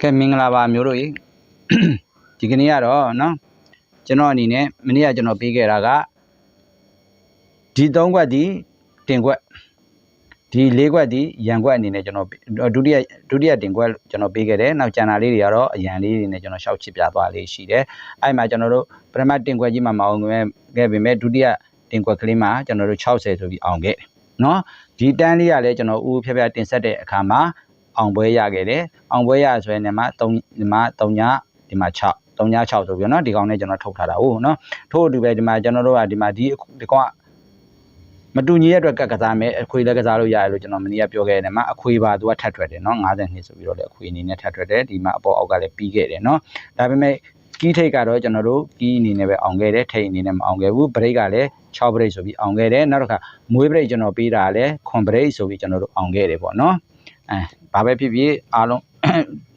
ကဲမင်္ဂလာပါမျိုးတို့ရေဒီကနေ့ကတော့နော်ကျွန်တော်အနေနဲ့မနေ့ကကျွန်တော်ပေးခဲ့တာကဒီ၃ခွက်ဒီတင်ခွက်ဒီ၄ခွက်ဒီရန်ခွက်အနေနဲ့ကျွန်တော်ဒုတိယဒုတိယတင်ခွက်ကျွန်တော်ပေးခဲ့တယ်နောက်ကျန်တာလေးတွေကတော့အရန်လေးတွေနဲ့ကျွန်တော်ရှောက်ချစ်ပြသွားလေးရှိတယ်အဲ့မှာကျွန်တော်တို့ပထမတင်ခွက်ကြီးမှာမအောင်ခဲ့ပေမဲ့ဒုတိယတင်ခွက်ကလေးမှာကျွန်တော်တို့60ဆိုပြီးအောင်ခဲ့တယ်နော်ဒီတန်းလေးကလည်းကျွန်တော်ဦးဖြဖြတင်ဆက်တဲ့အခါမှာ အောင်ပွဲရခဲ့တယ်အောင်ပွဲရဆိုရင်ဒီမှာ3ဒီမှာ3ညဒီမှာ6 3ည6ဆိုပြီးတော့เนาะဒီကောင်နဲ့ကျွန်တော်ထုတ်ထားတာဟုတ်เนาะထို့အတူပဲဒီမှာကျွန်တော်တို့ကဒီမှာဒီဒီကောင်ကမတူညီတဲ့အတွက်ကကစားမယ်အခွေလည်းကစားလို့ရတယ်လို့ကျွန်တော်မနေ့ကပြောခဲ့တယ်မှာအခွေပါသူကထပ်ထွက်တယ်เนาะ52ဆိုပြီးတော့လည်းအခွေအနေနဲ့ထပ်ထွက်တယ်ဒီမှာအပေါ်အောက်ကလည်းပြီးခဲ့တယ်เนาะဒါပေမဲ့ကီးထိတ်ကတော့ကျွန်တော်တို့ကီးအနေနဲ့ပဲအောင်ခဲ့တယ်ထိတ်အနေနဲ့မအောင်ခဲ့ဘူးဘရိတ်ကလည်း6ဘရိတ်ဆိုပြီးအောင်ခဲ့တယ်နောက်တစ်ခါမွေးဘရိတ်ကျွန်တော်ပေးတာလည်းခွန်ဘရိတ်ဆိုပြီးကျွန်တော်တို့အောင်ခဲ့တယ်ပေါ့เนาะ အဲဘာပဲဖြစ်ဖြစ်အားလုံး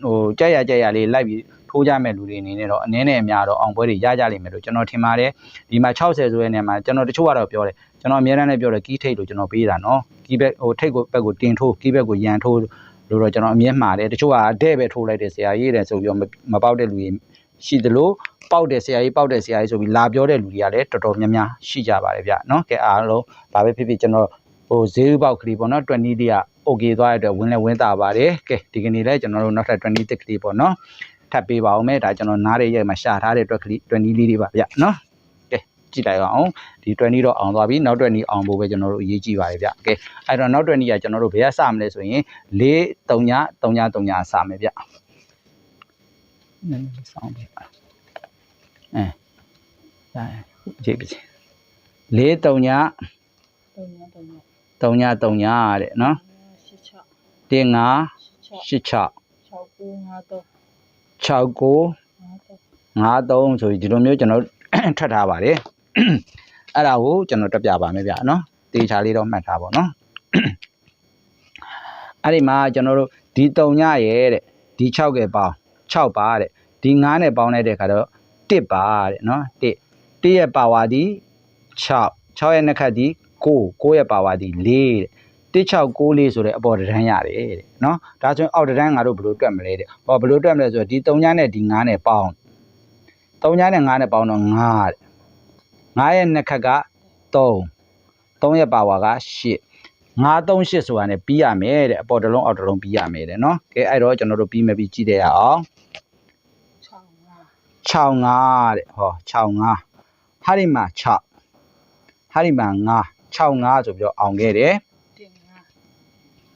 ဟိုကြက်ရကြက်ရလေးလိုက်ပြီးထိုးကြမဲ့လူတွေအနေနဲ့တော့အနည်းနဲ့အများတော့အောင်ပွဲတွေရကြလိမ့်မယ်လို့ကျွန်တော်ထင်ပါတယ်ဒီမှာ60ဆိုတဲ့နေရာမှာကျွန်တော်တချို့ကတော့ပြောတယ်ကျွန်တော်အများအားနဲ့ပြောတယ်ကီးထိတ်လို့ကျွန်တော်ပေးတာနော်ကီးဘက်ဟိုထိတ်ကိုဘက်ကိုတင်ထိုးကီးဘက်ကိုရန်ထိုးလို့တော့ကျွန်တော်အမြဲမှားတယ်တချို့ကတဲ့ပဲထိုးလိုက်တယ်ဆရာကြီးတယ်ဆိုပြီးတော့မပေါက်တဲ့လူတွေရှိသလိုပေါက်တယ်ဆရာကြီးပေါက်တယ်ဆရာကြီးဆိုပြီးလာပြောတဲ့လူတွေကလည်းတော်တော်များများရှိကြပါတယ်ဗျနော်ကဲအားလုံးဘာပဲဖြစ်ဖြစ်ကျွန်တော် ဟိုဈေးပေါက်ကလေးပေါ့နော်20လေးက okay သွားတဲ့အတွက်ဝင်လဲဝင်တာပါတယ်ကဲဒီကနေ့လဲကျွန်တော်တို့နောက်ထပ်20တစ်ကလေးပေါ့နော်ထပ်ပေးပါအောင်မယ်ဒါကျွန်တော်နားရဲ့ရဲ့မှာရှာထားတဲ့အတွက်ကလေး20လေးတွေပါဗျနော်ကဲကြည့်လိုက်အောင်ဒီ20တော့အောင်သွားပြီနောက်20အောင်ဖို့ပဲကျွန်တော်တို့အရေးကြီးပါတယ်ဗျကဲအဲ့တော့နောက်20ကကျွန်တော်တို့ဘယ်ကစမလဲဆိုရင်4 3ည3ည3ညစမယ်ဗျနည်းနည်းစောင်းပြပါအဲဒါကြည့်ပါစေ4 3ည တုံညာတုံညာ3ည3ညတဲ့နော်ရှစ်ချ1 5ရှစ်ချ8 6 6 9 3 6 9 5 3 53ဆိုပြီးဒီလိုမျိုးကျွန်တော်ထွက်ထားပါတယ်အဲ့ဒါကိုကျွန်တော်တက်ပြပါမယ်ဗျာနော်တေချာလေးတော့မှတ်ထားပါနော်အဲ့ဒီမှာကျွန်တော်တို့ဒီ3ညရဲ့တဲ့ဒီ6ကပေါင်း6ပါတဲ့ဒီ9နဲ့ပေါင်းလိုက်တဲ့ခါတော့1ပါတဲ့နော်1 1ရဲ့ပါဝါဒီ6 6ရဲ့နှစ်ခတ်ဒီ 9 9ရဲ့ပါဝါဒီ4တဲ့1694ဆိုတဲ့အပေါ်တန်းရတယ်တဲ့နော်ဒါဆိုရင်အောက်တန်းငါတို့ဘယ်လိုတွက်မလဲတဲ့ဟောဘယ်လိုတွက်မလဲဆိုတော့ဒီ3ညနဲ့ဒီ9နဲ့ပေါင်း3ညနဲ့9နဲ့ပေါင်းတော့9တဲ့9ရဲ့နှစ်ခတ်က3 3ရဲ့ပါဝါက8 938ဆိုတာ ਨੇ ပြီးရမယ်တဲ့အပေါ်တစ်လုံးအောက်တစ်လုံးပြီးရမယ်တဲ့နော်ကဲအဲ့တော့ကျွန်တော်တို့ပြီးမယ်ပြီးကြည့်တဲ့ရအောင်6 65တဲ့ဟော65ဟာဒီမှာ6ဟာဒီမှာ9 65ဆိုပြီးတော့အောင်ခဲ့တယ်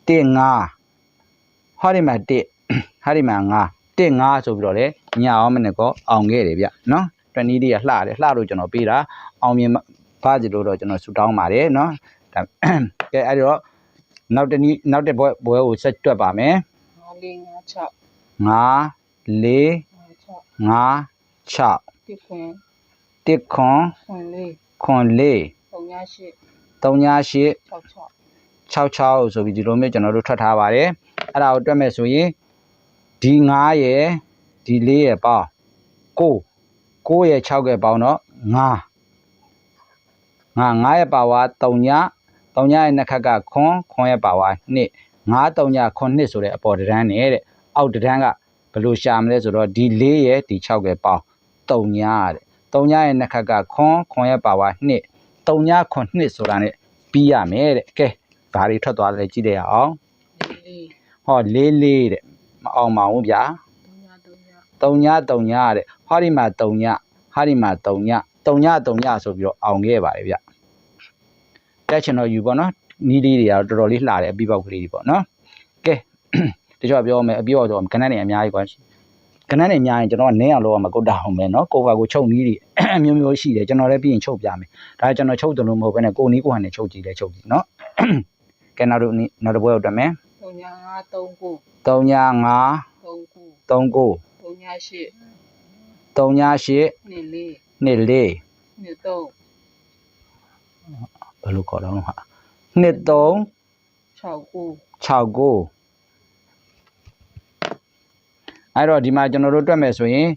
5 1 5ဟာဒီမှာ1ဟာဒီမှာ9 1 5ဆိုပြီးတော့လေညအောင်မနဲ့ကောအောင်ခဲ့တယ်ဗျနော်တနည်းလေးကလှတယ်လှလို့ကျွန်တော်ပေးတာအောင်မြင်ပါစီလို့တော့ကျွန်တော်ဆူတောင်းပါတယ်နော်ဒါကဲအဲ့တော့နောက်တနည်းနောက်တစ်ဘွဲဘွဲကိုဆက်တွက်ပါမယ်5 4 5 5 4 6 5 6 1ခွင်1ခွန်ခွင်လေးခွန်4တုံ ညာရှစ်3ညာ8 6 66ဆိုပြီးဒီလိုမျိုးကျွန်တော်တို့ထွက်ထားပါတယ်အဲ့ဒါကိုတွက်မဲ့ဆိုရင်ဒီ9ရယ်ဒီ4ရယ်ပေါင်း9 9ရယ်6ရယ်ပေါင်းတော့9 9 9ရယ်ပါဝါ3ည3ညရဲ့နှစ်ခက်ကခွန်ခွန်ရဲ့ပါဝါ2 9 3ညခွန်2ဆိုတဲ့အပေါ်တန်းနဲ့တဲ့အောက်တန်းကဘယ်လိုရှာမလဲဆိုတော့ဒီ4ရယ်ဒီ6ရယ်ပေါင်း3ညတဲ့3ညရဲ့နှစ်ခက်ကခွန်ခွန်ရဲ့ပါဝါ2 3ညခွန်2ဆိုတာ ਨੇ ပြီးရမယ်တဲ့ကဲဘာတွေထွက်သွားလဲကြည့်လိုက်ရအောင်4ဟောလေးလေးတဲ့မအောင်ပါဘူးဗျာ3 3 3ည3ညတဲ့ဟောဒီမှာ3ညဟာဒီမှာ3ည3ည3ညဆိုပြီးတော့အောင်ခဲ့ပါတယ်ဗျတက်ချင်တော့ယူပေါ့နော်နီးလေးတွေကတော့တော်တော်လေးလှတယ်အပြီးပေါက်ကလေးတွေပေါ့နော်ကဲတချို့ကပြောမယ်အပြီးပေါက်ဆိုကနန်းနေအများကြီးကွာ ကနန်းနေအများရင်ကျွန်တော်ကနင်းအောင်လုပ်ရမှာကုတ်တာအောင်မယ်နော်ကိုပါကိုချုပ်နီးတွေအမျိုးမျိုးရှိတယ်ကျွန်တော်လည်းပြီးရင်ချုပ်ပြမယ်ဒါကျွန်တော်ချုပ်တယ်လို့မဟုတ်ဘဲနဲ့ကိုနီးကိုဟန်နဲ့ချုပ်ကြည့်လဲချုပ်ကြည့်နော်ကဲနောက်တော့နောက်တစ်ပွဲတော့တက်မယ်တုံညာ5 3 9 3ည5 3 9 39တုံညာရှစ်3ည8 2 4နှစ်4 2 3ဘယ်လိုခေါ်တော့ဟာနှစ်3 6 9 6 9 အဲ့တော့ဒီမှာကျွန်တော်တို့တွက်မယ်ဆိုရင်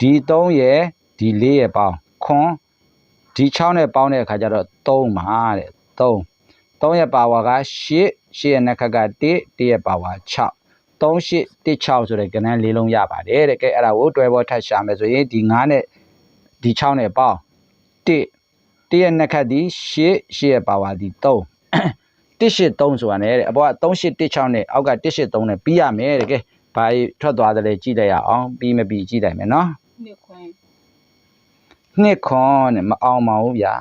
ဒီ3ရယ်ဒီ4ရယ်ပေါင်းခွန်ဒီ6နဲ့ပေါင်းတဲ့အခါကျတော့3ပါတဲ့3 3ရဲ့ပါဝါက8 8ရဲ့နှစ်ခက်က1 1ရဲ့ပါဝါ6 3816ဆိုတဲ့ကဏ္ဍလေးလုံးရပါတယ်တဲ့ကဲအဲ့ဒါကိုတွဲပေါ်ထပ်ရှာမယ်ဆိုရင်ဒီ9နဲ့ဒီ6နဲ့ပေါင်း1 1ရဲ့နှစ်ခတ်ဒီ8 8ရဲ့ပါဝါဒီ3 183ဆိုတာနဲ့တဲ့အပေါ်က3816နဲ့အောက်က183နဲ့ပြီးရမယ်တဲ့ကဲ ဘာထွက်သွားတယ်လဲကြည့်လိုက်ရအောင်ပြီးမပြီးကြည့်လိုက်မယ်နော်နှစ်ခွန်းနှစ်ခွန်နဲ့မအောင်ပါဘူးဗျာ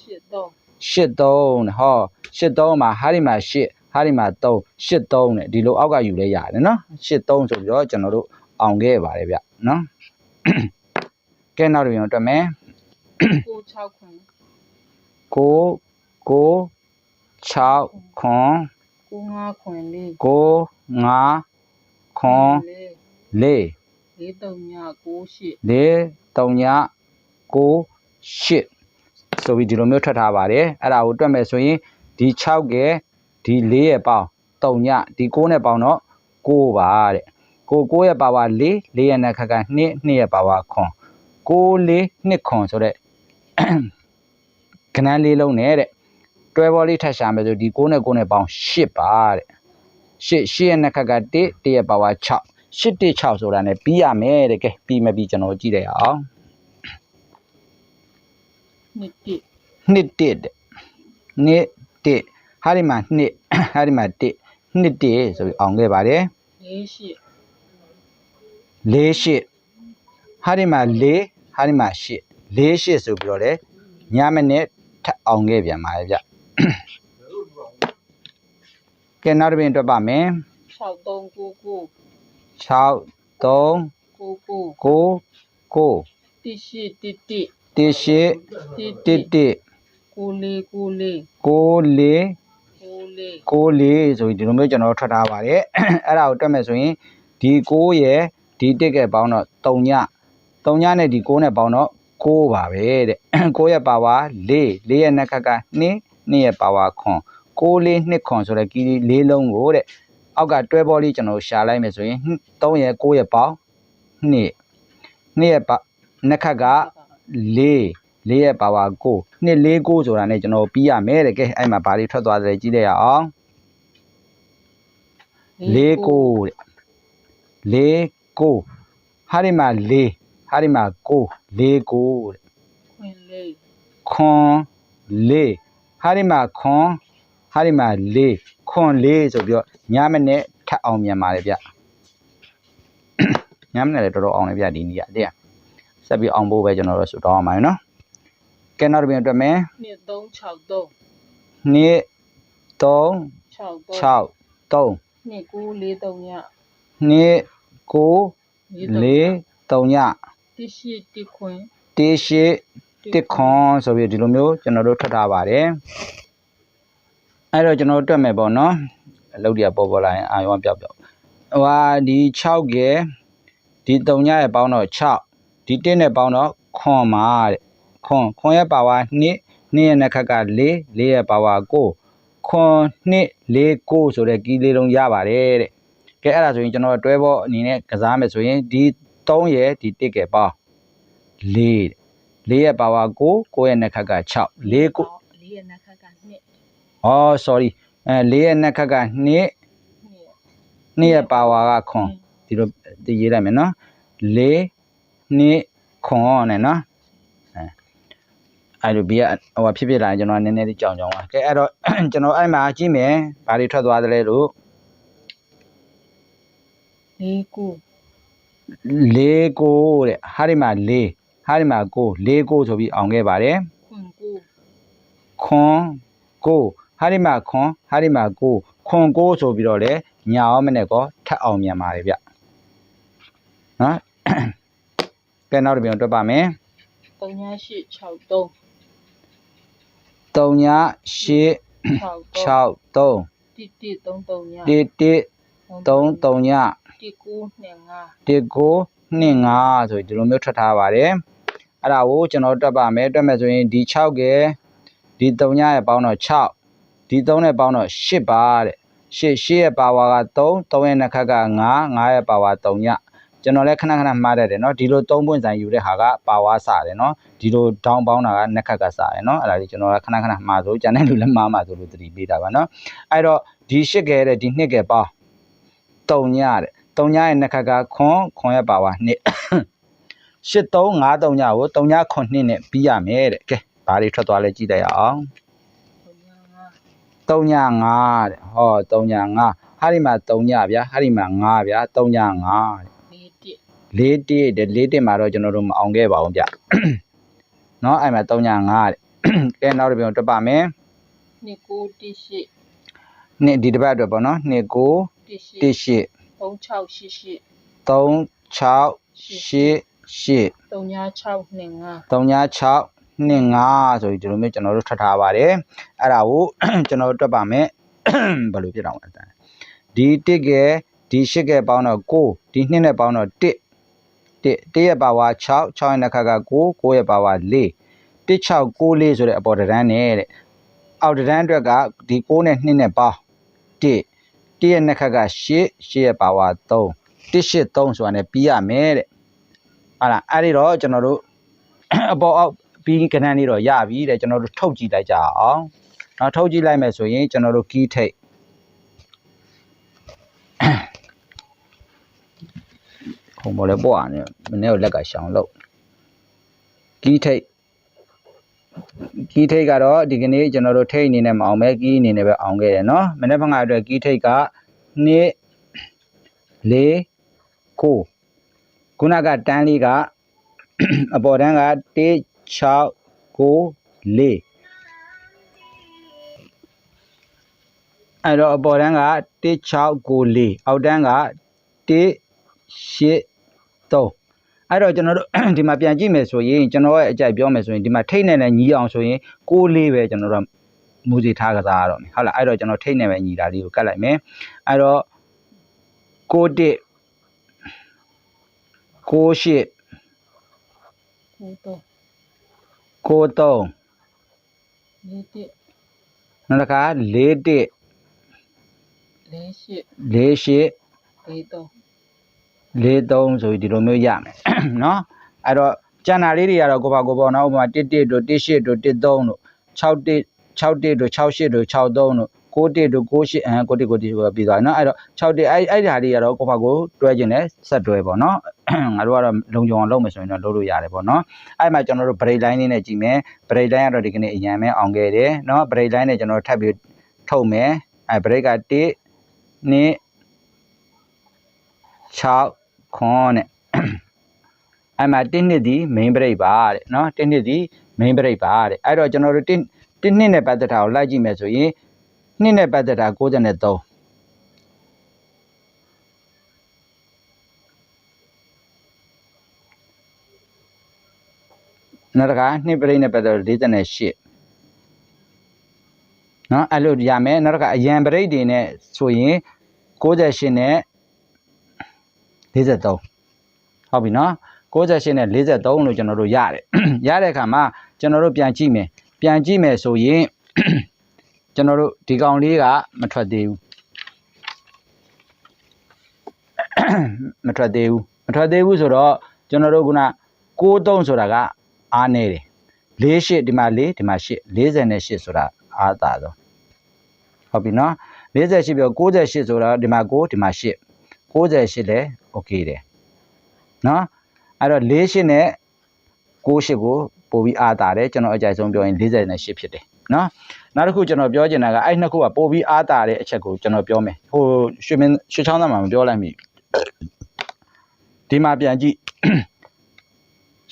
ရှစ်သုံး83နဲ့ဟော83မှာဟာဒီမှာ8ဟာဒီမှာ3 83နဲ့ဒီလိုအောက်ကယူလဲရတယ်နော်83ဆိုပြီးတော့ကျွန်တော်တို့အောင်ခဲ့ပါတယ်ဗျနော်ကဲနောက်တစ်ပြန်တွေ့မယ်ကို6ခွန်း9 9 6ခွန်ကို5ခွန်းလေး9 5 ခွန်လေး4လေးသုံးညကိုရှစ်4 3ည9 8ဆိုပြီးဒီလိုမျိုးထွက်ထားပါတယ်အဲ့ဒါကိုတွက်မယ်ဆိုရင်ဒီ6ကဲဒီ4ရဲ့ပေါင်း3ညဒီ9နဲ့ပေါင်းတော့9ပါတဲ့ကို9ရဲ့ပါဝါ4 4ရဲ့နဲ့ခက်က2 2ရဲ့ပါဝါခွန်6 4 2ခွန်ဆိုတဲ့ကဏ္ဍလေးလုံးနဲ့တဲ့တွဲဘောလေးထပ်ရှာမယ်ဆိုဒီ9နဲ့9နဲ့ပေါင်း8ပါတဲ့ 8 8ရဲ့နဲ့ခက်က1 1ရဲ့ပါဝါ6 8 1 6ဆိုတာ ਨੇ ပြီးရမယ်တဲ့ကဲပြီးမပြီးကျွန်တော်ကြည့်လိုက်အောင်နှစ်တစ်နှစ်တစ်တဲ့နှစ်တစ်ဟာဒီမှာနှစ်ဟာဒီမှာတစ်နှစ်တစ်ဆိုပြီးအောင်ခဲ့ပါတယ်လေးရှစ်လေးရှစ်ဟာဒီမှာလေးဟာဒီမှာရှစ်လေးရှစ်ဆိုပြီးတော့လေညမနဲ့ထပ်အောင်ခဲ့ပြန်ပါလေဗျ ကဲနောက်တစ်ပြင်တွက်ပါမယ်6သုံးကိုကို6 3ကိုကို9 9တစ်ရှစ်တစ်တစ်တစ်ရှစ်တစ်တစ်တစ်ကိုလေးကိုလေး9လေးကိုလေး6လေးဆိုပြီးဒီလိုမျိုးကျွန်တော်တို့ထွက်ထားပါတယ်အဲ့ဒါကိုတွက်မယ်ဆိုရင်ဒီ6ရဲ့ဒီတစ်ကပေါင်းတော့3ည3ညနဲ့ဒီ6နဲ့ပေါင်းတော့6ပါပဲတဲ့6ရဲ့ပါဝါ4 4ရဲ့နှက်ခက်က2 2ရဲ့ပါဝါခွန် 6လေး2ခွန်ဆိုတဲ့ကီလီလေးလုံးကိုတဲ့အောက်ကတွဲဘောလေးကျွန်တော်ရှာလိုက်မယ်ဆိုရင်3ရဲ့6ရဲ့ပေါင်း2 2ရဲ့ပါနှက်ခက်က4 4ရဲ့ပါဝါ9 2 4 9ဆိုတာနဲ့ကျွန်တော်ပြီးရမယ်တဲ့ကဲအဲ့မှာဘာလေးထွက်သွားတယ်ကြည့်လိုက်ရအောင်လေးကိုတဲ့လေးကိုဟာဒီမှာလေးဟာဒီမှာကိုလေးကိုတဲ့ခွင်လေးခွန်လေးဟာဒီမှာခွန် ဟာဒီမှာလေးခွန်လေးဆိုပြီးတော့ညမနဲ့ထပ်အောင်မြန်ပါလေဗျညမနဲ့လည်းတော်တော်အောင်လေဗျဒီနေ့ကတဲ့ဆက်ပြီးအောင်ဖို့ပဲကျွန်တော်တို့ဆူတောင်းအောင်ပါနော်ကဲနောက်တစ်ပြန်အတွက်မယ်နှစ်သုံး6သုံး2 3 6သုံး6 3နှစ်ကိုလေးသုံးည2 9လေးသုံးည4 3ညတစ်ရှစ်တစ်ခွင်တေးရှိတစ်ခွန်ဆိုပြီးဒီလိုမျိုးကျွန်တော်တို့ထွက်ထားပါတယ် အဲ့တော့ကျွန်တော်တို့တွက်မယ်ပေါ့နော်အလုပ်တွေကပေါ်ပေါ်လာရင်အာရုံကပျောက်ပျောက်ဟိုဟာဒီ6ကဲဒီ3ညရဲ့ပေါင်းတော့6ဒီ1နဲ့ပေါင်းတော့ခွန်ပါတဲ့ခွန်ခွန်ရဲ့ပါဝါ2 2ရဲ့နှစ်ခက်က4 4ရဲ့ပါဝါ9ခွန်2 4 9ဆိုတဲ့ကီးလေးလုံးရပါတယ်တဲ့ကဲအဲ့ဒါဆိုရင်ကျွန်တော်တွဲဖို့အနေနဲ့ကစားမယ်ဆိုရင်ဒီ3ရဲ့ဒီ1ကဲပေါင်း4တဲ့4ရဲ့ပါဝါ9 9ရဲ့နှစ်ခက်က6 4 9လေးရဲ့နက်ခက်ကနှစ် အော် sorry အဲ4ရဲ့နှစ်ခက်က2နှစ်2ရဲ့ပါဝါကခွန်ဒီလိုဒီရေးလိုက်မယ်နော်4 2ခွန်နဲ့နော်အဲအဲ့လိုဘီကဟိုဖြစ်ဖြစ်လာရင်ကျွန်တော်နည်းနည်းလေးကြောင်ကြောင်ပါကဲအဲ့တော့ကျွန်တော်အဲ့မှာကြည့်မယ်ဘာတွေထွက်သွားသလဲလို့လေးကို4ကိုတဲ့ဟာဒီမှာ4ဟာဒီမှာ9 4ကိုဆိုပြီးအောင်ခဲ့ပါတယ်ခွင်ကိုခွန်ကို ဟာဒီမှာခွန်ဟာဒီမှာကိုခွန်ကိုဆိုပြီးတော့လေညာအောင်မနဲ့ကောထပ်အောင်မြန်ပါတယ်ဗျနော်ကဲနောက်တစ်ပြန်တွက်ပါမယ်သုံးညရှစ်6သုံး3ည8 6သုံး6 3တစ်တစ်သုံးသုံးည1 1 3 3ညတစ်ကိုနှစ်ငါ1 9 2 5ဆိုပြီးဒီလိုမျိုးထွက်ထားပါတယ်အဲ့ဒါကိုကျွန်တော်တွက်ပါမယ်တွက်မယ်ဆိုရင်ဒီ6ကဲဒီ3ညရဲ့ပေါင်းတော့6 ဒီ3နဲ့ပေါင်းတော့8ပါတဲ့8 8ရဲ့ပါဝါက3 3ရဲ့နှစ်ခက်က9 9ရဲ့ပါဝါ3ညကျွန်တော်လည်းခဏခဏမှားတတ်တယ်เนาะဒီလို3ပွင့်ဆိုင်ယူတဲ့ဟာကပါဝါစတယ်เนาะဒီလိုဒေါင်းပေါင်းတာကနှစ်ခက်ကစတယ်เนาะအဲ့ဒါလေးကျွန်တော်ကခဏခဏမှားဆိုကြံတဲ့လူလည်းမှားမှာဆိုလို့သတိပေးတာပါเนาะအဲ့တော့ဒီ8ကဲတဲ့ဒီ2ကဲပေါင်း 3ညတဲ့3ညရဲ့နှစ်ခါကခွန်ခွန်ရဲ့ပါဝါ2 8353ညကို3ညခွန်2နဲ့ပြီးရမယ်တဲ့ကဲဘာတွေထွက်သွားလဲကြည့်လိုက်ရအောင် သုံးညာငါ 3ည5တဲ့ဟော3ည5ဟာဒီမှာ3ညဗျာဟာဒီမှာ5ဗျာ3ည5တဲ့ လေးတစ် ၄တစ်တဲ့၄တစ်မှာတော့ကျွန်တော်တို့မအောင်ခဲ့ပါဘူးဗျเนาะအဲ့မှာ3ည5တဲ့ကဲနောက်တစ်ပြုံတက်ပါမယ် နှစ်ကိုတစ်ရှိ နှစ်ဒီတစ်ပတ်အတွက်ပေါ့နော်နှစ်ကို တစ် ရှိတစ်ရှစ်သုံးချောက်ရှိရှိ3 6 8 8သုံးညာ6နှစ်ငါ3ည6 2 5ဆိုပြီးဒီလိုမျိုးကျွန်တော်တို့ထွက်ထားပါတယ်အဲ့ဒါကိုကျွန်တော်တို့တွက်ပါမယ်ဘယ်လိုဖြစ်တော့မလဲဒီတစ်ကဲဒီရှစ်ကဲပေါင်းတော့9ဒီနှစ်နဲ့ပေါင်းတော့1 1 1ရဲ့ပါဝါ6 6ရဲ့နှစ်ခါက9 9ရဲ့ပါဝါ4 1 6 9 4ဆိုတဲ့အပေါ်တန်းနဲ့တဲ့အောက်တန်းအတွက်ကဒီ9နဲ့2နဲ့ပေါင်း1 1ရဲ့နှစ်ခါက8 8ရဲ့ပါဝါ3 1 8 3ဆိုတာနဲ့ပြီးရမယ်တဲ့ဟာလားအဲ့ဒီတော့ကျွန်တော်တို့အပေါ်အောက် ပြီးကဏ္ဍနေတော့ရပြီတဲ့ကျွန်တော်တို့ထုတ်ကြည့်လိုက်ကြအောင်နော်ထုတ်ကြည့်လိုက်မယ်ဆိုရင်ကျွန်တော်တို့ key ထိပ်ခုံပေါ်လဲပွားနေမနေ့ကလက်ကရှောင်းလို့ key ထိပ် key ထိပ်ကတော့ဒီကနေ့ကျွန်တော်တို့ထိပ်အနေနဲ့မအောင်ပဲ key အနေနဲ့ပဲအောင်ခဲ့တယ်နော်မနေ့ကငါအတွက် key ထိပ်က2 4 9ခုနကတန်းလေးကအပေါ်တန်းက1 6 9 4အဲ့တော့အပေါ်တန်းက1 6 9 4အောက်တန်းက1 8 3အဲ့တော့ကျွန်တော်တို့ဒီမှာပြန်ကြည့်မယ်ဆိုရင်ကျွန်တော်ရဲ့အကြိုက်ပြောမယ်ဆိုရင်ဒီမှာထိတ်နဲ့လည်းညီအောင်ဆိုရင်6 4ပဲကျွန်တော်တို့မူစီထားကစားရတော့မယ်ဟုတ်လားအဲ့တော့ကျွန်တော်ထိတ်နဲ့ပဲညီတာလေးကိုကတ်လိုက်မယ်အဲ့တော့6 1 6 8ကိုတော့ 93 လေးတစ် နောက်တစ်ခါ4 1 လေးရှိ 4 8 လေးတော့ လေးသုံးဆိုပြီးဒီလိုမျိုးရမယ် เนาะအဲ့တော့ကျန်တာလေးတွေကတော့ကိုပါကိုပေါ့နော်ဥပမာ1 1တို့1 8တို့1 3တို့6 1 6 1တို့6 8တို့6 3တို့ 9 1တို့9 8အဲ9 1 9 1ပြီးသွားပြီเนาะအဲ့တော့6 1အဲ့အဲ့ဓာလေးကတော့ကိုပါကိုတွဲခြင်းနဲ့ဆက်တွဲပေါ့เนาะ ငါတို့ကတော့လုံခြုံအောင်လုပ်မယ်ဆိုရင်တော့လုပ်လို့ရတယ်ပေါ့เนาะအဲ့မှာကျွန်တော်တို့ break line လေးနဲ့ကြည့်မယ် break line ကတော့ဒီကနေ့အရင်ပဲအောင်ခဲ့တယ်เนาะ break line နဲ့ကျွန်တော်ထပ်ပြီးထုတ်မယ်အဲ break က1 2 6ခွန်းနဲ့ အဲ့မှာ1နှစ်ဒီ main break ပါတဲ့เนาะ1နှစ်ဒီ main break ပါတဲ့အဲ့တော့ကျွန်တော်တို့1 1နှစ်နဲ့ပတ်သက်တာကိုလိုက်ကြည့်မယ်ဆိုရင် နှစ်နဲ့ပတ်သက်တာ93နောက်တစ်ခါနှစ် break နဲ့ပတ်သက်တာ48နော်အဲ့လိုရမယ်နောက်တစ်ခါအရန် break တွေနဲ့ဆိုရင်68နဲ့43ဟုတ်ပြီနော်68နဲ့43လို့ကျွန်တော်တို့ရတယ်ရတဲ့အခါမှာကျွန်တော်တို့ပြန်ကြည့်မယ်ပြန်ကြည့်မယ်ဆိုရင် ကျွန်တော်တို့ဒီကောင်လေးကမထွက်သေးဘူးမထွက်သေးဘူးမထွက်သေးဘူးဆိုတော့ကျွန်တော်တို့က63ဆိုတာကအားနေတယ်48ဒီမှာ4ဒီမှာ8 48ဆိုတာအားသာတော့ဟုတ်ပြီနော်48ပြော68ဆိုတော့ဒီမှာ9ဒီမှာ8 68လည်း okay တယ်နော်အဲ့တော့48နဲ့68ကိုပို့ပြီးအားတာတယ်ကျွန်တော်အကြိုက်ဆုံးပြောရင်48ဖြစ်တယ် နော်နောက်တစ်ခုကျွန်တော်ပြောချင်တာကအဲ့နှစ်ခုကပို့ပြီးအားတာတဲ့အချက်ကိုကျွန်တော်ပြောမယ်ဟိုရွှေမင်းရွှေချောင်းသားမှာမပြောလိုက်မိဒီမှာပြန်ကြည့်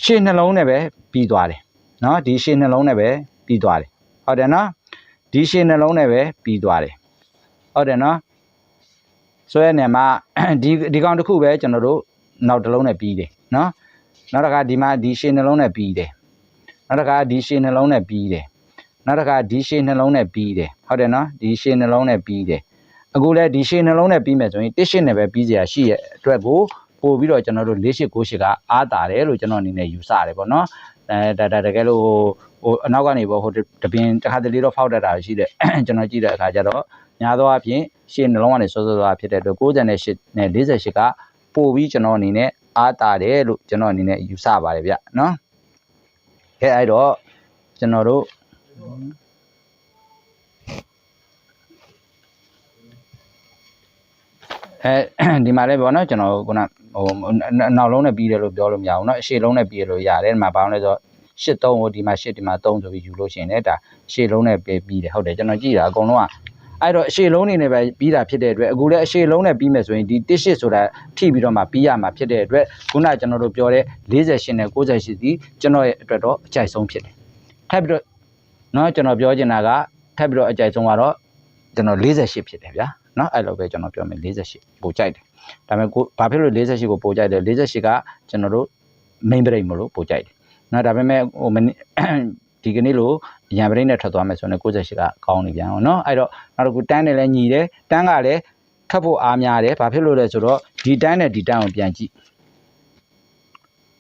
ရှင်းနှလုံးနဲ့ပဲပြီးသွားတယ်နော်ဒီရှင်းနှလုံးနဲ့ပဲပြီးသွားတယ်ဟုတ်တယ်နော်ဒီရှင်းနှလုံးနဲ့ပဲပြီးသွားတယ်ဟုတ်တယ်နော်ဆိုရဲနေမှာဒီဒီကောင်တစ်ခုပဲကျွန်တော်တို့နောက်တစ်လုံးနဲ့ပြီးတယ်နော်နောက်တစ်ခါဒီမှာဒီရှင်းနှလုံးနဲ့ပြီးတယ်နောက်တစ်ခါဒီရှင်းနှလုံးနဲ့ပြီးတယ် နောက်တစ်ခါဒီရှင်းနှလုံးနဲ့ပြီးတယ်ဟုတ်တယ်နော်ဒီရှင်းနှလုံးနဲ့ပြီးတယ်အခုလဲဒီရှင်းနှလုံးနဲ့ပြီးမယ်ဆိုရင်တစ်ရှင်းနဲ့ပဲပြီးစရာရှိရဲ့အတွက်ကိုပို့ပြီးတော့ကျွန်တော်တို့၄ရှစ်၉ရှစ်ကအားတာတယ်လို့ကျွန်တော်အနေနဲ့ယူဆတယ်ပေါ့နော်အဲဒါဒါတကယ်လို့ဟိုအနောက်ကနေပေါ့ဟိုတပင်တစ်ခါတလေတော့ဖောက်တတ်တာရှိတယ်ကျွန်တော်ကြည့်တဲ့အခါကျတော့ညာသောအဖြစ်ရှင်းနှလုံးကနေစောစောသွားဖြစ်တဲ့အတွက်68နဲ့48ကပို့ပြီးကျွန်တော်အနေနဲ့အားတာတယ်လို့ကျွန်တော်အနေနဲ့ယူဆပါတယ်ဗျနော်ခဲအဲ့တော့ကျွန်တော်တို့ အဲဒီမှာလည်းပေါ့နော်ကျွန်တော်ခုနဟိုအနောက်လုံးနဲ့ပြီးတယ်လို့ပြောလို့မရဘူးเนาะအရှေ့လုံးနဲ့ပြီးတယ်လို့ရတယ်ဒီမှာဘာလို့လဲဆိုတော့ရှစ်သုံးကိုဒီမှာရှစ်ဒီမှာသုံးဆိုပြီးယူလို့ရှိရင်လည်းဒါအရှေ့လုံးနဲ့ပြီးပြီးတယ်ဟုတ်တယ်ကျွန်တော်ကြည့်တာအကုန်လုံးကအဲ့တော့အရှေ့လုံးနေနဲ့ပဲပြီးတာဖြစ်တဲ့အတွက်အခုလည်းအရှေ့လုံးနဲ့ပြီးမယ်ဆိုရင်ဒီတစ်ရှစ်ဆိုတာထိပြီးတော့မှပြီးရမှာဖြစ်တဲ့အတွက်ခုနကကျွန်တော်တို့ပြောတဲ့48နဲ့98ဒီကျွန်တော်ရဲ့အတွက်တော့အကြိုက်ဆုံးဖြစ်တယ်ထပ်ပြီးတော့ เนาะကျွန်တော်ပြောချင်တာကထပ်ပြီးတော့အကြိုက်ဆုံးကတော့ကျွန်တော်48ဖြစ်တယ်ဗျာเนาะအဲ့လိုပဲကျွန်တော်ပြောမယ်48ပိုကြိုက်တယ် ဒါပေမဲ့ကိုဘာဖြစ်လို့48ကိုပို့ကြိုက်တယ်48ကကျွန်တော်တို့ main break မလို့ပို့ကြိုက်တယ်။နော်ဒါပေမဲ့ဟိုမနေ့ ဒီကနေ့လို့ရန် break နဲ့ထွက်သွားမယ်ဆိုရင်68ကကောင်းနေပြန်အောင်နော်အဲ့တော့နောက်တစ်ခုတန်းနဲ့လည်းညီတယ်တန်းကလည်းထပ်ဖို့အားများတယ်ဘာဖြစ်လို့လဲဆိုတော့ဒီတန်းနဲ့ဒီတန်းကိုပြန်ကြည့်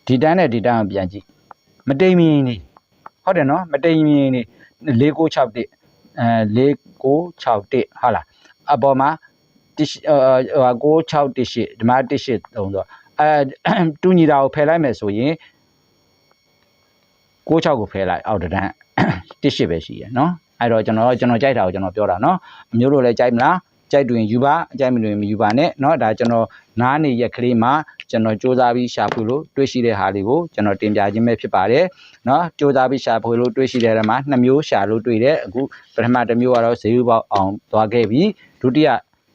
ဒီတန်းနဲ့ဒီတန်းကိုပြန်ကြည့်မတိမ်မင်းနေဟုတ်တယ်နော်မတိမ်မင်းနေ 696တိအဲ696တိဟုတ်လားအပေါ်မှာ တစ်ဟို6တစ်ရှိဒီမှာတစ်ရှိသုံးဆိုအဲတူညီတာကိုဖယ်လိုက်မယ်ဆိုရင်96ကိုဖယ်လိုက်အောက်တန်းတစ်ရှိပဲရှိရယ်နော်အဲ့တော့ကျွန်တော်ကျွန်တော်ကြိုက်တာကိုကျွန်တော်ပြောတာနော်အမျိုးတို့လည်းကြိုက်မလားကြိုက်တွင်ယူပါအကြိုက်မတွင်မယူပါနဲ့เนาะဒါကျွန်တော်နားနေရက်ကလေးမှာ ကျွန်တော်စူးစမ်းပြီးရှာဖွေလို့တွေ့ရှိတဲ့ဟာလေးကိုကျွန်တော်တင်ပြခြင်းပဲဖြစ်ပါတယ်เนาะစူးစမ်းပြီးရှာဖွေလို့တွေ့ရှိတဲ့နေရာမှာနှစ်မျိုးရှာလို့တွေ့တယ်အခုပထမတစ်မျိုးကတော့ဈေးဥပေါအောင်သွားခဲ့ပြီးဒုတိယ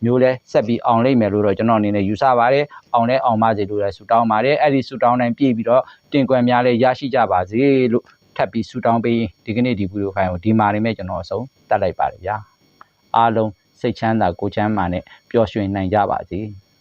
မျိုးလဲဆက်ပြီးအောင်လိမ့်မယ်လို့တော့ကျွန်တော်အနေနဲ့ယူဆပါတယ်အောင်လဲအောင်ပါစေလို့လည်းဆုတောင်းပါတယ်အဲ့ဒီဆုတောင်းတိုင်းပြည့်ပြီးတော့တင်ကွယ်များလဲရရှိကြပါစေလို့ထပ်ပြီးဆုတောင်းပေးရင်ဒီကနေ့ဒီဗီဒီယိုဖိုင်ကိုဒီမှာနေမဲ့ကျွန်တော်အဆုံးတတ်လိုက်ပါတယ်ဗျာအားလုံးစိတ်ချမ်းသာကိုယ်ချမ်းသာနဲ့ပျော်ရွှင်နိုင်ကြပါစေ။